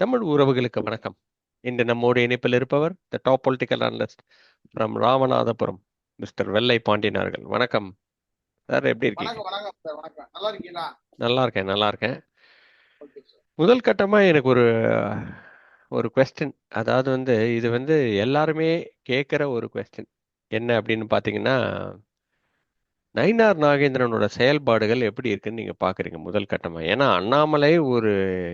தமிழ் உறவுகளுக்கு வணக்கம். இன்று நம்மோடு இணைப்பில் இருப்பவர் the top political analyst from Ramanathapuram mister Vellai Pandian அவர்கள். வணக்கம். சார் எப்படி இருக்கீங்க? நல்லா இருக்கீங்களா? நல்லா இருக்கேன் நல்லா இருக்கேன். முதல் கட்டமா எனக்கு ஒரு ஒரு கொஸ்டின் அதாவது வந்து இது வந்து எல்லாருமே கேட்குற ஒரு கொஸ்டின் என்ன அப்படின்னு பார்த்தீங்கன்னா நயினார் நாகேந்திரனோட செயல்பாடுகள் எப்படி இருக்குன்னு நீங்க பாக்குறீங்க முதல் கட்டமா? ஏன்னா அண்ணாமலை ஒரு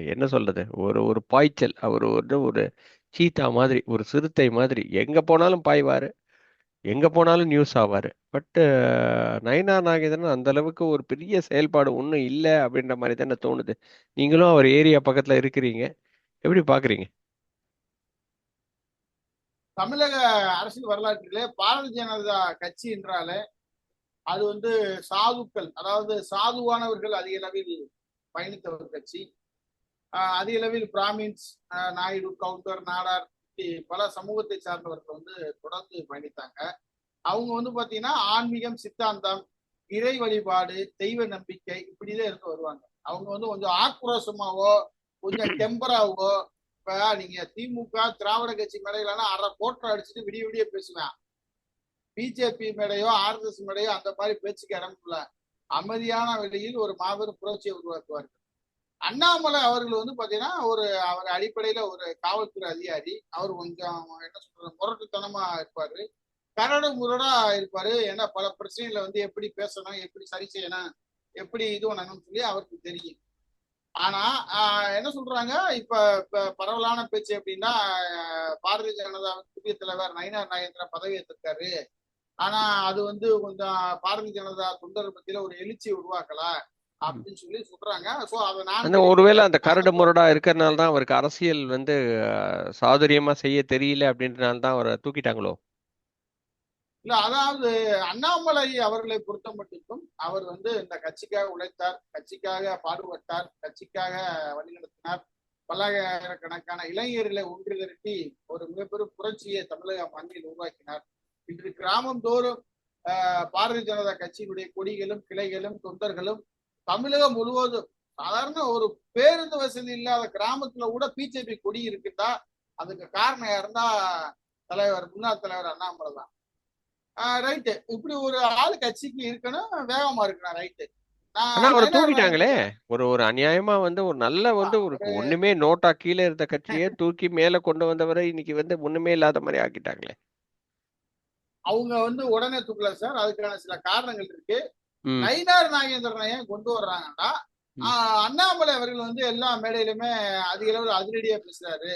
என்ன சொல்றது ஒரு ஒரு பாய்ச்சல். அவர் ஒரு சீத்தா மாதிரி ஒரு சிறுத்தை மாதிரி. எங்க போனாலும் பாய்வாரு எங்க போனாலும் நியூஸ் ஆவாரு. பட் நயினார் நாகேந்திரன் அந்த அளவுக்கு ஒரு பெரிய செயல்பாடு ஒன்றும் இல்லை அப்படின்ற மாதிரி தானே தோணுது. நீங்களும் அவர் ஏரியா பக்கத்துல இருக்கிறீங்க. எப்படி பாக்குறீங்க? தமிழக அரசியல் வரலாற்றிலே பாரதிய ஜனதா கட்சி என்றாலே அது வந்து சாதுக்கள் அதாவது சாதுவானவர்கள் அதிக அளவில் பயணித்த ஒரு கட்சி அதிக அளவில் பிராமின்ஸ் ஆஹ் நாயுடு கவுண்டர் நாடார் பல சமூகத்தை சார்ந்தவர்கள் வந்து தொடர்ந்து பயணித்தாங்க. அவங்க வந்து பாத்தீங்கன்னா ஆன்மீகம் சித்தாந்தம் இறை வழிபாடு தெய்வ நம்பிக்கை இப்படிதான் இருந்து வருவாங்க. அவங்க வந்து கொஞ்சம் ஆக்ரோஷமாவோ கொஞ்சம் டெம்பராவோ இப்ப நீங்க திமுக திராவிட கட்சி மேடையிலனா அரை போட்டோ அடிச்சுட்டு விடிய விடிய பேசுவேன். பிஜேபி மேடையோ ஆர்எஸ்எஸ் மேடையோ அந்த மாதிரி பேச்சுக்கு இடம் அமைதியான வெளியில் ஒரு மாபெரும் புரட்சியை உருவாக்குவார்கள். அண்ணாமலை அவர்கள் வந்து பாத்தீங்கன்னா ஒரு அவர் அடிப்படையில ஒரு காவல்துறை அதிகாரி. அவர் கொஞ்சம் என்ன சொல்றது முரட்டுத்தனமா இருப்பாரு. கரடு முரடா இருப்பாரு. ஏன்னா பல பிரச்சனைகளை வந்து எப்படி பேசணும் எப்படி சரி செய்யணும் எப்படி இது பண்ணணும்னு சொல்லி அவருக்கு தெரியும். ஆனா என்ன சொல்றாங்க இப்ப இப்ப பரவலான பேச்சு எப்படின்னா பாரதிய ஜனதா புதிய தலைவர் நயினார் நாயந்திரன் பதவி ஏற்றிருக்காரு ஆனா அது வந்து கொஞ்சம் பாரதிய ஜனதா தொண்டர் மத்தியில ஒரு எழுச்சி உருவாக்கல அப்படின்னு சொல்லி சொல்றாங்க. சோ அதை நான் ஒருவேளை அந்த கரடு முரடா இருக்கிறனால தான் அவருக்கு அரசியல் வந்து சாதுரியமா செய்ய தெரியல அப்படின்றனால தான் அவரை தூக்கிட்டாங்களோ? இல்ல அதாவது அண்ணாமலை அவர்களை பொறுத்த மட்டுக்கும் அவர் வந்து இந்த கட்சிக்காக உழைத்தார் கட்சிக்காக பாடுபட்டார் கட்சிக்காக வழிநடத்தினார் பல்லாயிரக்கணக்கான இளைஞர்களை ஒன்று திரட்டி ஒரு மிகப்பெரும் புரட்சியை தமிழக மண்ணில் உருவாக்கினார். இன்று கிராமம் தோறும் ஆஹ், பாரதிய ஜனதா கட்சியினுடைய கொடிகளும் கிளைகளும் தொண்டர்களும் தமிழகம் முழுவதும் சாதாரண ஒரு பேருந்து வசதி இல்லாத கிராமத்துல கூட பிஜேபி கொடி இருக்குதா? அதுக்கு காரணம் யாருன்னா தலைவர் முன்னாள் தலைவர் அண்ணாமலை தான். ரைட்டு. இப்படி ஒரு ஆள் கட்சிக்கு இருக்கணும் வேகமா இருக்கணும் ரைட்டு. அவரை தூக்கிட்டாங்களே? ஒரு ஒரு அநியாயமா வந்து ஒரு நல்ல வந்து ஒரு ஒண்ணுமே நோட்டா கீழே இருந்த கட்சியே தூக்கி மேல கொண்டு வந்தவரை இன்னைக்கு வந்து ஒண்ணுமே இல்லாத மாதிரி ஆக்கிட்டாங்களே. அவங்க வந்து உடனே தூக்கல சார். அதுக்கான சில காரணங்கள் இருக்கு. நயினார் நாகேந்திரனை ஏன் கொண்டு வர்றாங்கன்னா அண்ணாமலை அவர்கள் வந்து எல்லா மேடையிலுமே அதிக அளவில் அதிரடியா பேசுறாரு.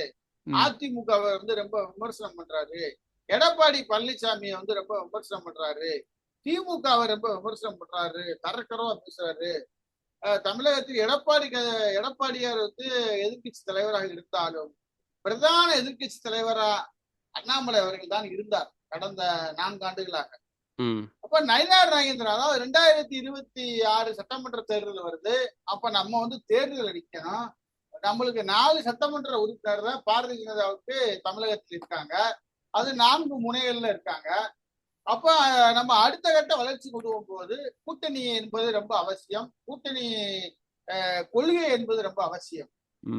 அதிமுகவை வந்து ரொம்ப விமர்சனம் பண்றாரு. எடப்பாடி பழனிசாமியை வந்து ரொம்ப விமர்சனம் பண்றாரு. திமுகவை ரொம்ப விமர்சனம் பண்றாரு. தரக்கரவா பேசுறாரு. தமிழகத்தில் எடப்பாடி எடப்பாடியார் வந்து எதிர்க்கட்சி தலைவராக இருந்தாலும் பிரதான எதிர்க்கட்சி தலைவரா அண்ணாமலை அவர்கள் தான் இருந்தார். கடந்த நான்கு ஆண்டுகளாக. அப்ப நயினார் நாகேந்திரன் அதாவது ரெண்டாயிரத்தி இருபத்தி ஆறு சட்டமன்ற தேர்தல் வருது. அப்ப நம்ம வந்து தேர்தல் அடிக்கணும். நம்மளுக்கு நாலு சட்டமன்ற உறுப்பினர் தான் பாரதிய ஜனதாவுக்கு தமிழகத்தில் இருக்காங்க. அது நான்கு முனைகள்ல இருக்காங்க. அப்ப நம்ம அடுத்த கட்ட வளர்ச்சி கொண்டு போகும்போது கூட்டணி என்பது ரொம்ப அவசியம். கூட்டணி கொள்கை என்பது ரொம்ப அவசியம்.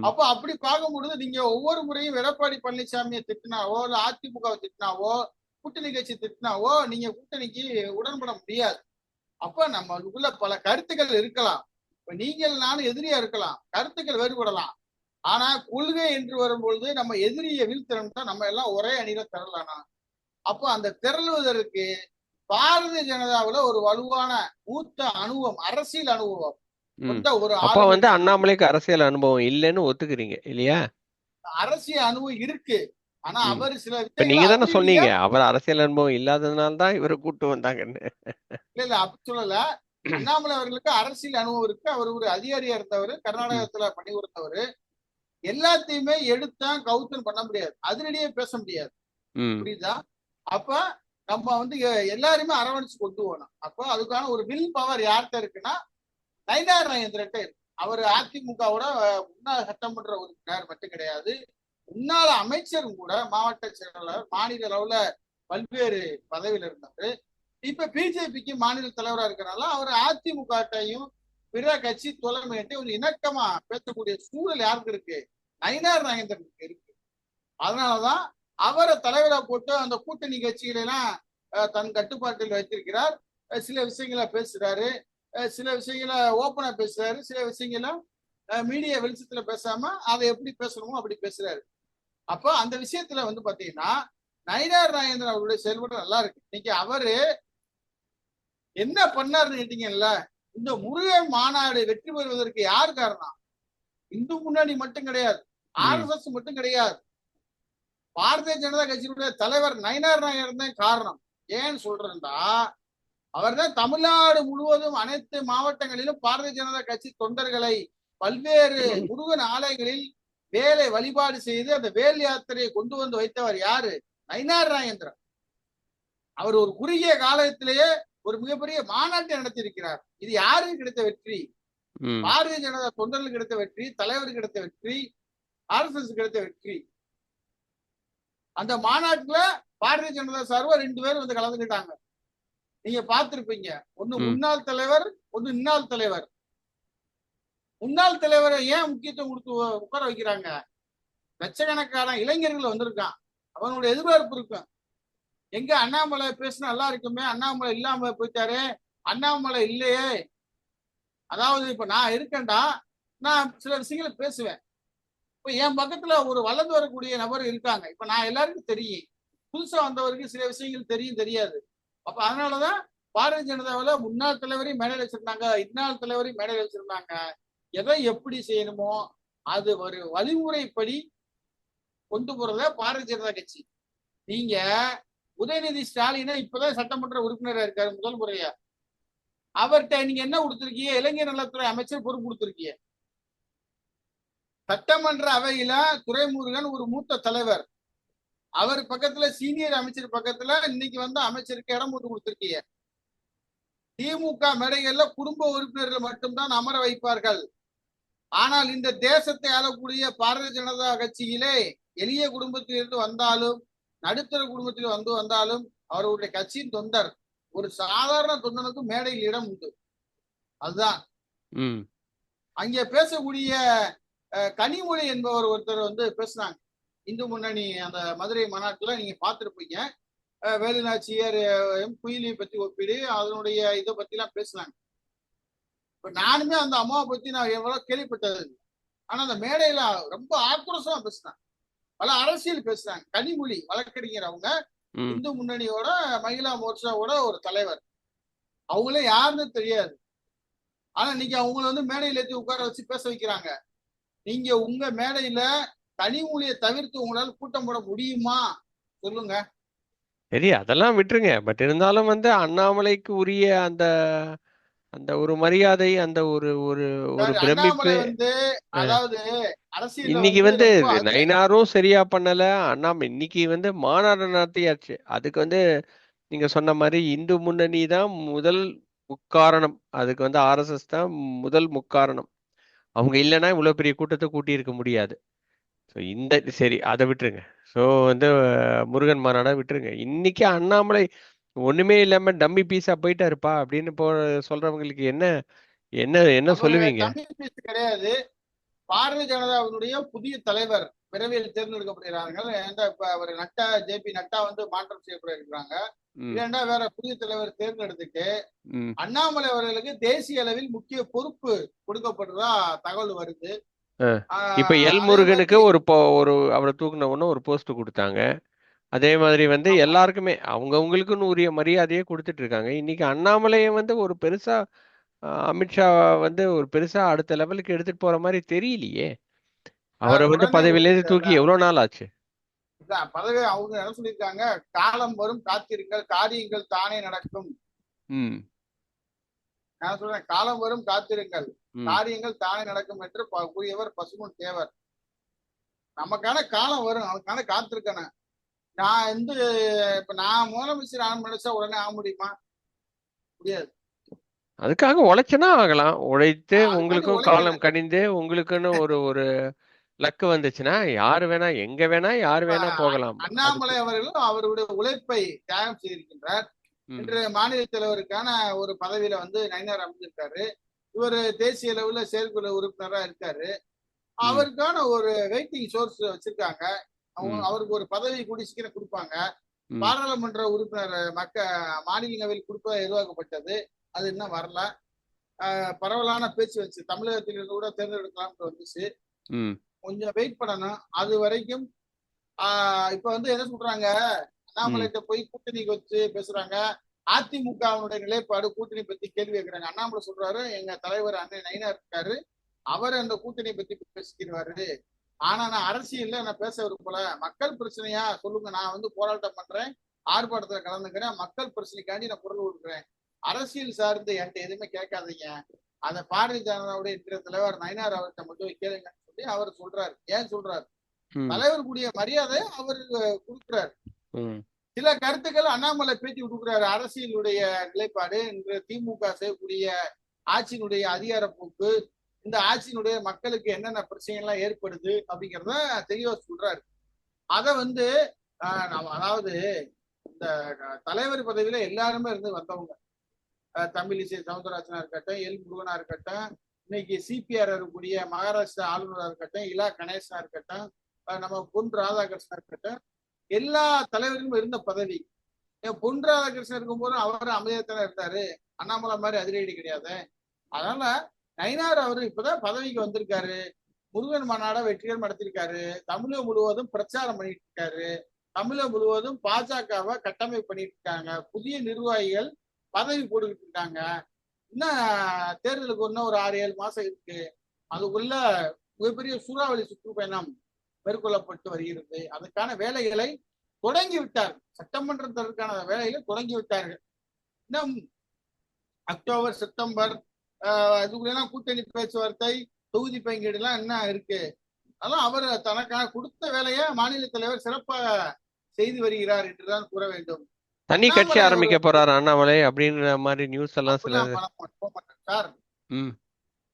அப்ப அப்படி பார்க்கும்பொழுது நீங்க ஒவ்வொரு முறையும் எடப்பாடி பழனிசாமியை திட்டினாவோ இல்ல அதிமுகவை திட்டினாவோ கூட்டணி கட்சி திட்டினாவோ நீங்க கூட்டணிக்கு உடன்பட முடியாது. அப்ப நம்மளுக்குள்ள பல கருத்துக்கள் இருக்கலாம். இப்ப நீங்கள் நானும் எதிரியா இருக்கலாம். கருத்துக்கள் வேறுபடலாம். ஆனா கொள்கை என்று வரும்பொழுது நம்ம எதிரியை வீழ்த்தணும்னா நம்ம எல்லாம் ஒரே அணியில திரளானா அப்போ அந்த திரளுவதற்கு பாரதிய ஜனதாவுல ஒரு வலுவான மூத்த அனுபவம் அரசியல் அனுபவம். ஒரு அப்ப வந்து அண்ணாமலைக்கு அரசியல் அனுபவம் இல்லைன்னு ஒத்துக்கிறீங்க இல்லையா? அரசியல் அனுபவம் இருக்கு. ஆனா. அவர் சில நீங்க தானே சொன்னீங்க. அவர் அரசியல் அனுபவம் இல்லாததுனால தான் இவரை கூட்டு வந்தாங்கன்னு. இல்ல இல்ல. அப்படி சொல்லல. அண்ணாமலை அவர்களுக்கு அரசியல் அனுபவம் இருக்கு. அவர் ஒரு அதிகாரியா இருந்தவர் கர்நாடகத்துல பணிபுரிந்தவர் எல்லாத்தையுமே எடுத்தான் கவுத்தன் பண்ண முடியாது. அதிரடியே பேச முடியாது. புரியுதா? அப்ப நம்ம வந்து எல்லாருமே அரவணைச்சு கொண்டு போகணும். அப்போ அதுக்கான ஒரு வில் பவர் யார்கிட்ட இருக்குன்னா நயினார் நாகேந்திரன்ட்ட இருக்கு. அவர் அதிமுகவோட முன்னாள் சட்டமன்ற உறுப்பினர் மட்டும் கிடையாது. முன்னாள் அமைச்சரும் கூட மாவட்ட செயலாளர் மாநில அளவுல பல்வேறு பதவியில இருந்தாரு. இப்ப பிஜேபிக்கு மாநில தலைவரா இருக்கிறனால அவர் அதிமுகட்டையும் பிற கட்சி தலைமையிட்டையும் ஒரு இணக்கமா பேசக்கூடிய சூழல் யாருக்கு இருக்கு? நயினார் நாகேந்திரனுக்கு இருக்கு. அதனாலதான் அவரை தலைவரா போட்டு அந்த கூட்டணி கட்சிகளை எல்லாம் அஹ், தன் கட்டுப்பாட்டில் வைத்திருக்கிறார். சில விஷயங்களை பேசுறாரு. சில விஷயங்களை ஓப்பனா பேசுறாரு. சில விஷயங்களை மீடியா வெளிச்சத்துல பேசாம அதை எப்படி பேசணுமோ அப்படி பேசுறாரு. அப்போ அந்த விஷயத்துல வந்து பாத்தீங்கன்னா நயினார் நாகேந்திரன் அவருடைய செயல்பாடு நல்லா இருக்கு. இன்னைக்கு அவரு என்ன பண்ணாருன்னு கேட்டீங்கல்ல இந்த முருகன் மாநாடு வெற்றி பெறுவதற்கு யார் காரணம்? இந்து முன்னணி மட்டும் கிடையாது. ஆர்எஸ்எஸ் மட்டும் கிடையாது. பாரதிய ஜனதா கட்சியினுடைய தலைவர் நயினார் நாயர் தான் காரணம். ஏன்னு சொல்றேன்டா அவர் தான் தமிழ்நாடு முழுவதும் அனைத்து மாவட்டங்களிலும் பாரதிய ஜனதா கட்சி தொண்டர்களை பல்வேறு முருகன் ஆலயங்களில் வேலை வழிபாடு செய்து அந்த வேல் யாத்திரையை கொண்டு வந்து வைத்தவர் யாரு? நயினார் நாகேந்திரன் அவர் ஒரு குறுகிய காலத்திலேயே ஒரு மிகப்பெரிய மாநாட்டை நடத்தியிருக்கிறார். இது யாருக்கு கிடைத்த வெற்றி? பாரதிய ஜனதா தொண்டர்களுக்கு கிடைத்த வெற்றி தலைவருக்கு கிடைத்த வெற்றி ஆர்எஸ்எஸ் கிடைத்த வெற்றி. அந்த மாநாட்டுல பாரதிய ஜனதா சார்பா ரெண்டு பேரும் வந்து கலந்துக்கிட்டாங்க. நீங்க பார்த்திருப்பீங்க. ஒண்ணு ம். முன்னாள் தலைவர் ஒண்ணு இன்னாள் தலைவர். முன்னாள் தலைவரை ஏன் முக்கியத்துவம் கொடுத்து உட்கார வைக்கிறாங்க? லட்சக்கணக்கான இளைஞர்கள் வந்திருக்கான். அவனுடைய எதிர்பார்ப்பு இருக்கும். எங்க அண்ணாமலை பேசினா நல்லா இருக்குமே அண்ணாமலை இல்லாம போயிட்டாரு அண்ணாமலை இல்லையே. அதாவது இப்ப நான் இருக்கேன்டா நான் சில விஷயங்களை பேசுவேன். இப்ப என் பக்கத்துல ஒரு வளர்ந்து வரக்கூடிய நபர் இருக்காங்க. இப்ப நான் எல்லாருக்கும் தெரியும். புதுசா வந்தவருக்கு சில விஷயங்கள் தெரியும் தெரியாது. அப்ப அதனாலதான் பாரதிய ஜனதாவில முன்னாள் தலைவரையும் மேடையில் வச்சிருந்தாங்க இந்நாள் தலைவரையும் மேடையில் வச்சிருந்தாங்க. எதை எப்படி செய்யணுமோ அது ஒரு வழிமுறைப்படி கொண்டு போறத பாரதிய ஜனதா கட்சி. நீங்க உதயநிதி ஸ்டாலினா இப்பதான் சட்டமன்ற உறுப்பினரா இருக்காரு முதல் முறையா. அவர்கிட்ட நீங்க என்ன கொடுத்துருக்கீங்க? இளைஞர் நலத்துறை அமைச்சர் பொறுப்பு கொடுத்துருக்கீங்க. சட்டமன்ற அவையில துரைமுருகன் ஒரு மூத்த தலைவர். அவர் பக்கத்துல சீனியர் அமைச்சர் பக்கத்துல இன்னைக்கு வந்து அமைச்சருக்கு இடம் போட்டு கொடுத்துருக்கீங்க. திமுக மேடைகள்ல குடும்ப உறுப்பினர்கள் மட்டும்தான் அமர வைப்பார்கள். ஆனால் இந்த தேசத்தை ஆளக்கூடிய பாரதிய ஜனதா கட்சியிலே எளிய குடும்பத்திலிருந்து வந்தாலும் நடுத்தர குடும்பத்தில் வந்து வந்தாலும் அவருடைய கட்சியின் தொண்டர் ஒரு சாதாரண தொண்டனுக்கு மேடையில் இடம் உண்டு. அதுதான். அங்கே பேசக்கூடிய கனிமொழி என்பவர் ஒருத்தர் வந்து பேசுனாங்க. இந்து முன்னணி அந்த மதுரை மாநாட்டுல நீங்க பார்த்திருப்பீங்க. அஹ், வேலுநாச்சியார் அஹ், எம் குயிலி பத்தி ஒப்பிடு அதனுடைய இதை பத்தி எல்லாம் பேசுனாங்க. இப்ப நானுமே அந்த அம்மாவை பத்தி நான் எவ்வளவு கேள்விப்பட்டது. ஆனா அந்த மேடையில ரொம்ப ஆக்ரோஷமா பேசினாங்க. பல அரசியல் பேசுறாங்க கனிமொழி வழக்கறிஞர் அவங்க இந்து முன்னணியோட மகிழா மோர்ச்சாவோட ஒரு தலைவர். அவங்களே யாருன்னு தெரியாது. ஆனா நீங்க அவங்கள வந்து மேடையில ஏத்தி உட்கார வச்சு பேச வைக்கிறாங்க. நீங்க உங்க மேடையில கனிமொழியை தவிர்த்து உங்களால கூட்டம் போட முடியுமா? சொல்லுங்க. சரி அதெல்லாம் விட்டுருங்க. பட் இருந்தாலும் வந்து அண்ணாமலைக்கு உரிய அந்த அந்த ஒரு மரியாதை அந்த ஒரு ஒரு ஒரு பிரமிப்பு. இன்னைக்கு வந்து நயினாரும் சரியா பண்ணல அண்ணாமலை இன்னைக்கு வந்து மாநாடு நடத்தியாச்சு. அதுக்கு வந்து நீங்க சொன்ன மாதிரி இந்து முன்னணி தான் முதல் முக்காரணம். அதுக்கு வந்து ஆர்எஸ்எஸ் தான் முதல் முக்காரணம். அவங்க இல்லைன்னா இவ்வளவு பெரிய கூட்டத்தை கூட்டி இருக்க முடியாது. ஸோ இந்த சரி அதை விட்டுருங்க. ஸோ வந்து முருகன் மாநாடை விட்டுருங்க. இன்னைக்கு அண்ணாமலை ஒண்ணுமே இல்லாம டம்மி பீஸா போயிட்டாருப்பா அப்படின்னு போ சொல்றவங்களுக்கு என்ன என்ன என்ன சொல்லுவீங்க? கிடையாது. பாரதிய ஜனதாவினுடைய புதிய தலைவர் விரைவில் தேர்ந்தெடுக்கப்படுகிறார்கள். இப்ப அவர் நட்டா ஜே பி நட்டா வந்து மாற்றம் செய்யப்பட இருக்கிறாங்க இல்லைன்னா வேற புதிய தலைவர் தேர்ந்தெடுத்துட்டு அண்ணாமலை அவர்களுக்கு தேசிய அளவில் முக்கிய பொறுப்பு கொடுக்கப்படுறதா தகவல் வருது. இப்ப எல் முருகனுக்கு ஒரு ஒரு அவரை தூக்குன உடனே ஒரு போஸ்ட் கொடுத்தாங்க. அதே மாதிரி வந்து. எல்லாருக்குமே அவங்கவுங்களுக்குன்னு உரிய மரியாதையை கொடுத்துட்டு இருக்காங்க. இன்னைக்கு அண்ணாமலையை வந்து ஒரு பெருசா அமித்ஷா வந்து ஒரு பெருசா அடுத்த லெவலுக்கு எடுத்துட்டு போற மாதிரி தெரியலையே. அவரை வந்து பதவியிலேருந்து தூக்கி எவ்வளவு நாள் ஆச்சு? பதவி அவங்க என்ன சொல்லியிருக்காங்க? காலம் வரும் காத்திருங்கள் காரியங்கள் தானே நடக்கும். நான் சொல்றேன்? காலம் வரும் காத்திருங்கள். காரியங்கள் தானே நடக்கும் என்று கூறியவர் பசுமன் தேவர். நமக்கான காலம் வரும் அதுக்கான காத்திருக்கணும். நான் வந்து இப்ப நான் முதலமைச்சர் ஆன நினைச்சா உடனே ஆக முடியுமா? முடியாது. அதுக்காக உழைச்சனா ஆகலாம். உழைத்து உங்களுக்கும் உழைக்கணும். காலம் கனிந்து உங்களுக்குன்னு ஒரு ஒரு லக்கு வந்துச்சுன்னா யாரு வேணா எங்க வேணா யார் வேணா போகலாம். அண்ணாமலை அவர்களும் அவருடைய உழைப்பை தியாகம் செய்திருக்கின்றார். இன்று மாநில தலைவருக்கான ஒரு பதவியில வந்து நயினார் அமைஞ்சிருக்காரு இவர் தேசிய அளவுல செயற்குழு உறுப்பினரா இருக்காரு. அவருக்கான ஒரு வெயிட்டிங் சோர்ஸ் வச்சிருக்காங்க. அவங்க. அவருக்கு ஒரு பதவி கூடி சீக்கிரம் கொடுப்பாங்க. பாராளுமன்ற உறுப்பினர் மக்க மாநிலங்களவையில் கொடுப்ப எதுவாக்கப்பட்டது? அது இன்னும் வரல. பரவலான பேச்சு வச்சு தமிழகத்தில் இருந்து கூட தேர்ந்தெடுக்கலாம்னு வந்துச்சு. கொஞ்சம் வெயிட் பண்ணணும். அது வரைக்கும் இப்ப வந்து என்ன சொல்றாங்க? அண்ணாமலைகிட்ட போய் கூட்டணி வச்சு பேசுறாங்க. அதிமுகவினுடைய நிலைப்பாடு கூட்டணி பத்தி கேள்வி கேட்கிறாங்க அண்ணாமலை சொல்றாரு எங்க தலைவர் அண்ணன் நைனா இருக்காரு. அவர் அந்த கூட்டணி பத்தி பேசிக்கிறாரு. ஆனா நான் அரசியல்ல நான் பேச விரும்பல. மக்கள் பிரச்சனையா சொல்லுங்க நான் வந்து போராட்டம் பண்றேன் ஆர்ப்பாட்டத்துல கலந்துக்கிறேன் மக்கள் பிரச்சனைக்காண்டி நான் குரல் கொடுக்குறேன். அரசியல் சார்ந்து என்கிட்ட எதுவுமே கேட்காதீங்க. அதை பாரதிய ஜனதாவுடைய இருக்கிற தலைவர் நயினார் அவர்கிட்ட மட்டும் கேளுங்கன்னு சொல்லி அவர் சொல்றாரு. ஏன் சொல்றாரு? ம். தலைவர் கூடிய மரியாதை அவர் கொடுக்கிறார். சில கருத்துக்கள் அண்ணாமலை பேட்டி கொடுக்கிறாரு. அரசியலுடைய நிலைப்பாடு இன்று திமுக செய்யக்கூடிய ஆட்சியினுடைய அதிகார போக்கு இந்த ஆட்சியினுடைய மக்களுக்கு என்னென்ன பிரச்சனைகள்லாம் ஏற்படுது அப்படிங்கிறத தெளிவா சொல்றாரு. அத வந்து ஆஹ், நம்ம- அதாவது இந்த தலைவர் பதவியில எல்லாருமே இருந்து வந்தவங்க. தமிழிசை சவுந்தரராஜனா இருக்கட்டும் எல் முருகனா இருக்கட்டும் இன்னைக்கு சிபிஆர் இருக்கக்கூடிய மகாராஷ்டிரா ஆளுநரா இருக்கட்டும் இலா கணேசனா இருக்கட்டும் நம்ம பொன் ராதாகிருஷ்ணன் இருக்கட்டும் எல்லா தலைவர்களும் இருந்த பதவி. ஏன் பொன் ராதாகிருஷ்ணன் இருக்கும்போது அவர் அமைதியத்தில் இருந்தாரு. அண்ணாமலை மாதிரி அதிரடி கிடையாது. அதனால நயினார் அவரு இப்பதான் பதவிக்கு வந்திருக்காரு. முருகன் மாநாட வெற்றிகரம் நடத்திருக்காரு தமிழகம் முழுவதும் பிரச்சாரம் பண்ணிட்டு இருக்காரு தமிழகம் முழுவதும் பாஜகவை கட்டமைப்பு பண்ணிட்டு இருக்காங்க புதிய நிர்வாகிகள் பதவி போட்டுக்கிட்டு இருக்காங்க இன்னும் தேர்தலுக்கு இன்னும் ஒரு ஆறு ஏழு மாசம் இருக்கு. அதுக்குள்ள மிகப்பெரிய சூறாவளி சுற்றுப்பயணம் மேற்கொள்ளப்பட்டு வருகிறது. அதுக்கான வேலைகளை தொடங்கி விட்டார் சட்டமன்றத்திற்கான வேலைகளை தொடங்கி விட்டார்கள். இன்னும் அக்டோபர் செப்டம்பர் ஆஹ் இதுக்குள்ளெல்லாம் கூட்டணி பேச்சுவார்த்தை தொகுதி பங்கீடு எல்லாம் என்ன இருக்கு? அதெல்லாம் அவர் தனக்கான கொடுத்த வேலையை மாநில தலைவர் சிறப்பாக செய்து வருகிறார் என்றுதான் கூற வேண்டும். தனி கட்சி ஆரம்பிக்க போறாரு அண்ணாமலை அப்படின்ற மாதிரி நியூஸ் எல்லாம் சில சார்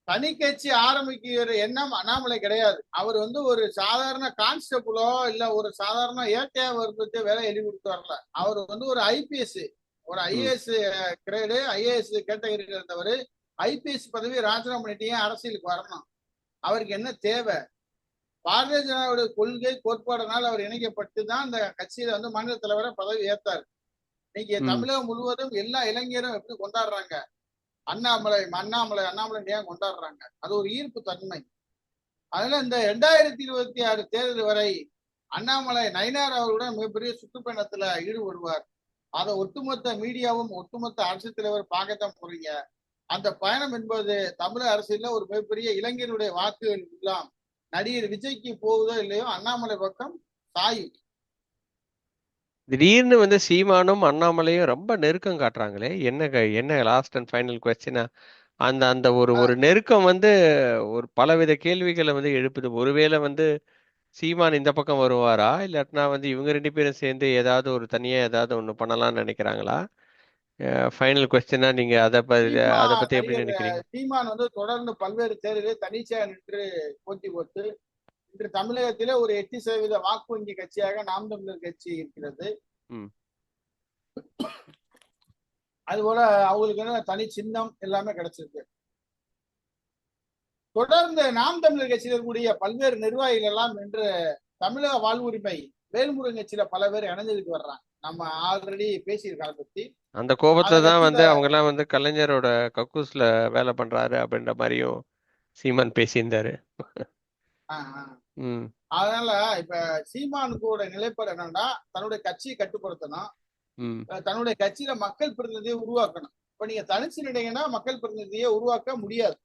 தனி கட்சி ஆரம்பிக்கிற எண்ணம் அண்ணாமலை கிடையாது. அவர் வந்து ஒரு சாதாரண கான்ஸ்டபிளோ இல்ல ஒரு சாதாரண ஏட்டையா இருந்துட்டு வேலை எழுதி கொடுத்து வரல. அவர் வந்து ஒரு ஐபிஎஸ் ஒரு ஐஏஎஸ் கிரேடு ஐஏஎஸ் கேட்டகரியில் இருந்தவர். ஐபிஎஸ் பதவி ராஜினாமா பண்ணிட்டே அரசியலுக்கு வரணும்? அவருக்கு என்ன தேவை? பாரதிய ஜனதாவுடைய கொள்கை கோட்பாடுனால் அவர் இணைக்கப்பட்டு தான் அந்த கட்சியில வந்து மாநில தலைவரை பதவி ஏத்தார். இன்னைக்கு. தமிழகம் முழுவதும் எல்லா இளைஞரும் எப்படி கொண்டாடுறாங்க? அண்ணாமலை அண்ணாமலை அண்ணாமலை ஏன் கொண்டாடுறாங்க? அது ஒரு ஈர்ப்பு தன்மை. அதனால இந்த ரெண்டாயிரத்தி இருபத்தி ஆறு தேர்தல் வரை அண்ணாமலை நயினார் அவர்களுடன் மிகப்பெரிய சுற்றுப்பயணத்துல ஈடுபடுவார். அதை ஒட்டுமொத்த மீடியாவும் ஒட்டுமொத்த அரசு தலைவர் பார்க்கத்தான் போறீங்க. அந்த பயணம் என்பது தமிழக அரசியல்ல ஒரு மிகப்பெரிய இளைஞருடைய வாக்குகள் எல்லாம். நடிகர் விஜய்க்கு போகுதோ இல்லையோ அண்ணாமலை பக்கம் சாயும். திடீர்னு வந்து சீமானும் அண்ணாமலையும் ரொம்ப நெருக்கம் காட்டுறாங்களே. என்ன என்ன லாஸ்ட் அண்ட் ஃபைனல் கொஸ்டினா அந்த அந்த ஒரு ஒரு நெருக்கம் வந்து ஒரு பலவித கேள்விகளை வந்து எழுப்புது. ஒருவேளை வந்து சீமான் இந்த பக்கம் வருவாரா? இல்லாட்டினா வந்து இவங்க ரெண்டு பேரும் சேர்ந்து ஏதாவது ஒரு தனியா ஏதாவது ஒண்ணு பண்ணலாம்னு நினைக்கிறாங்களா? ஃபைனல் கொஸ்டினா நீங்க அதை அதை பத்தி எப்படி நினைக்கிறீங்க? சீமான் வந்து தொடர்ந்து பல்வேறு தேர்தலில் தனிச்சையா நின்று போட்டி போட்டு இன்று தமிழகத்திலே ஒரு எட்டு சதவீத வாக்கு வங்கி கட்சியாக நாம் தமிழர் கட்சி இருக்கிறது. அதுபோல அவங்களுக்கு என்ன தனி சின்னம் எல்லாமே கிடைச்சிருக்கு. தொடர்ந்து நாம் தமிழர் கட்சியில் இருக்கக்கூடிய பல்வேறு நிர்வாகிகள் எல்லாம் இன்று தமிழக வாழ்வுரிமை வேல்முருகன் கட்சியில பல பேர் இணைஞ்சதுக்கு வர்றாங்க. நம்ம ஆல்ரெடி பேசியிருக்கோம் அதை பத்தி. அந்த கோபத்துல அதை தான் வந்து அவங்க எல்லாம் வந்து கலைஞரோட கக்கூஸ்ல வேலை பண்றாரு அப்படின்ற மாதிரியும் சீமான் பேசியிருந்தாரு. அதனால இப்ப சீமானுக்கோட நிலைப்பாடு என்னன்னா தன்னுடைய கட்சியை கட்டுப்படுத்தணும். தன்னுடைய கட்சியில மக்கள் பிரதிநிதியை உருவாக்கணும். இப்ப நீங்க தனிச்சு நினைங்கன்னா மக்கள் பிரதிநிதியை உருவாக்க முடியாது.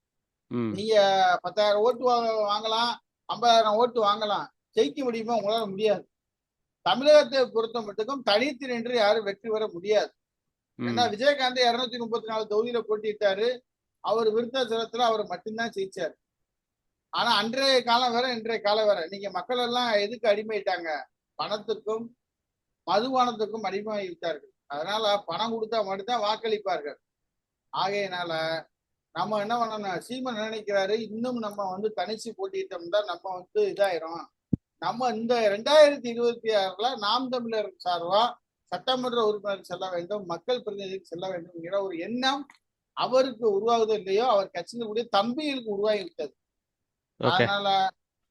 நீங்க பத்தாயிரம் ஓட்டு வாங்கலாம் ஐம்பதாயிரம் ஓட்டு வாங்கலாம். ஜெயிக்க முடியுமா? உங்களால முடியாது. தமிழகத்தை பொறுத்த மட்டுக்கும் தனித்து நின்று யாரும் வெற்றி பெற முடியாது. ஏன்னா விஜயகாந்த் இருநூத்தி முப்பத்தி நாலு தொகுதியில போட்டிட்டாரு அவர் விருத்தாச்சலத்துல அவர் மட்டும்தான் ஜெயிச்சார். ஆனா அன்றைய காலம் வேற இன்றைய காலம் வேற. நீங்க மக்கள் எல்லாம் எதுக்கு அடிமையிட்டாங்க? பணத்துக்கும் மதுபானத்துக்கும் அடிமையாகிவிட்டார்கள். அதனால பணம் கொடுத்தா மட்டும்தான் வாக்களிப்பார்கள். ஆகையினால நம்ம என்ன பண்ணணும்? சீமன் நினைக்கிறாரு இன்னும் நம்ம வந்து தனிச்சு போட்டிட்டோம்னா நம்ம வந்து இதாயிரும். நம்ம இந்த ரெண்டாயிரத்தி இருபத்தி ஆறுல நாம் தமிழர் சார்பா சட்டமன்ற உறுப்பினர் செல்ல வேண்டும் மக்கள் பிரதிநிதிக்கு செல்ல வேண்டும் என்கிற ஒரு எண்ணம் அவருக்கு உருவாகுதோ இல்லையோ அவர் கட்சியினுடைய தம்பிகளுக்கு உருவாகி விட்டது அதனால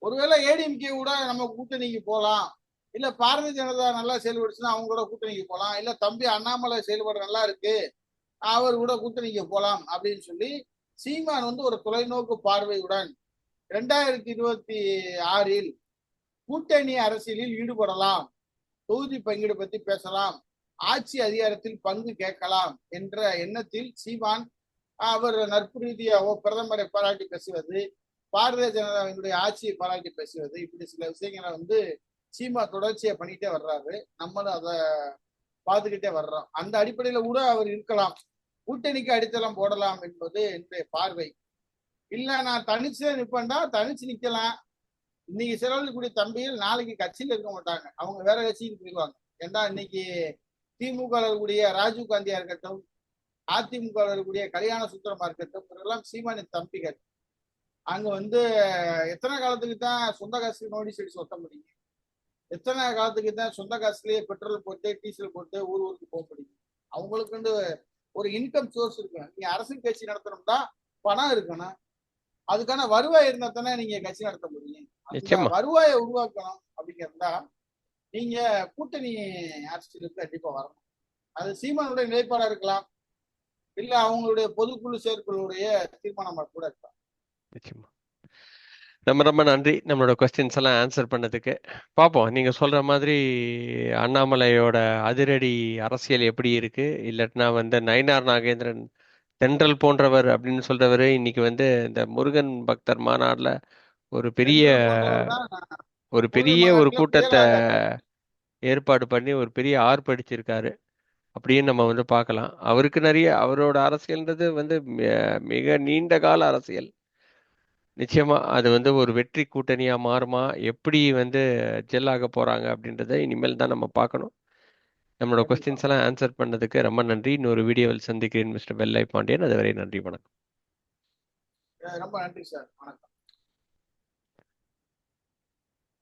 ஒருவேளை ஏடிஎம்கே கூட நம்ம கூட்டணிக்கு போகலாம் இல்ல பாரதிய ஜனதா நல்லா செயல்படுச்சுன்னா அவங்க கூட கூட்டணிக்கு போகலாம் இல்ல தம்பி அண்ணாமலை செயல்பாடு நல்லா இருக்கு அவர் கூட கூட்டணிக்கு போகலாம் அப்படின்னு சொல்லி சீமான் வந்து ஒரு தொலைநோக்கு பார்வையுடன் ரெண்டாயிரத்தி இருபத்தி ஆறில் கூட்டணி அரசியலில் ஈடுபடலாம். தொகுதி பங்கீடு பத்தி பேசலாம். ஆட்சி அதிகாரத்தில் பங்கு கேட்கலாம் என்ற எண்ணத்தில் சீமான் அவர் நட்பு ரீதியாகவோ பிரதமரை பாராட்டி பேசுவது பாரதிய ஜனதாவினுடைய ஆட்சியை பாராட்டி பேசுவது இப்படி சில விஷயங்களை வந்து சீமா தொடர்ச்சியை பண்ணிட்டே வர்றாரு. நம்மளும் அதை பார்த்துக்கிட்டே வர்றோம். அந்த அடிப்படையில கூட அவர் இருக்கலாம். கூட்டணிக்கு அடித்தளம் போடலாம் என்பது என்னுடைய பார்வை. இல்ல நான் தனிச்சு நிற்பேன்டா தனிச்சு நிக்கலாம். இன்னைக்கு சிறந்தக்கூடிய தம்பிகள் நாளைக்கு கட்சியில இருக்க மாட்டாங்க. அவங்க வேற கட்சிக்கு போயிடுவாங்க ஏன்னா இன்னைக்கு திமுக இருக்கக்கூடிய ராஜீவ் காந்தியா இருக்கட்டும் அதிமுக இருக்கக்கூடிய கல்யாண சுந்தரமா இருக்கட்டும் இவரெல்லாம் சீமானின் தம்பிகள். அங்க வந்து எத்தனை காலத்துக்கு தான் சொந்த காசு நோட்டீஸ் அடிச்சு ஒட்ட முடியும் எத்தனை காலத்துக்கு தான் சொந்த காசுலயே பெட்ரோல் போட்டு டீசல் போட்டு ஊர் ஊருக்கு போக முடியும் அவங்களுக்குண்டு ஒரு இன்கம் சோர்ஸ் இருக்கணும். நீங்க அரசியல் கட்சி நடத்தணும்னா பணம் இருக்கணும். அதுக்கான வருவாய் இருந்தா தானே நீங்க கட்சி நடத்த முடியும். நிச்சயமா. வருவாயை உருவாக்கணும் அப்படிங்கிறதா நீங்க கூட்டணி அரசியலுக்கு கண்டிப்பா வரணும். அது சீமானுடைய நிலைப்பாடா இருக்கலாம். இல்ல அவங்களுடைய பொதுக்குழு செயற்குழுடைய தீர்மானமா கூட இருக்கலாம். நிச்சயமா. ரொம்ப ரொம்ப நன்றி. நம்மளோட கொஸ்டின்ஸ் எல்லாம் ஆன்சர் பண்ணதுக்கு. பார்ப்போம் நீங்க சொல்ற மாதிரி அண்ணாமலையோட அதிரடி அரசியல் எப்படி இருக்கு? இல்லாட்டினா வந்து நயினார் நாகேந்திரன் தென்றல் போன்றவர் அப்படின்னு சொல்றவர் இன்னைக்கு வந்து இந்த முருகன் பக்தர் மாநாடுல ஒரு பெரிய ஒரு பெரிய ஒரு கூட்டத்தை ஏற்பாடு பண்ணி ஒரு பெரிய ஆர்ப்பரிச்சிருக்காரு அப்படின்னு நம்ம வந்து பார்க்கலாம். அவருக்கு நிறைய அவரோட அரசியல்ன்றது வந்து மிக நீண்ட கால அரசியல். நிச்சயமா அது வந்து ஒரு வெற்றி கூட்டணியா மாறுமா? எப்படி வந்து ஜெல் ஆக போறாங்க அப்படின்றத இனிமேல் தான் நம்ம பார்க்கணும். நம்மளோட கொஸ்டின்ஸ் எல்லாம் ஆன்சர் பண்ணதுக்கு ரொம்ப நன்றி. இன்னொரு வீடியோவில் சந்திக்கிறேன் மிஸ்டர் வெள்ளை பாண்டியன். அதுவரை நன்றி வணக்கம். ரொம்ப நன்றி சார். வணக்கம்.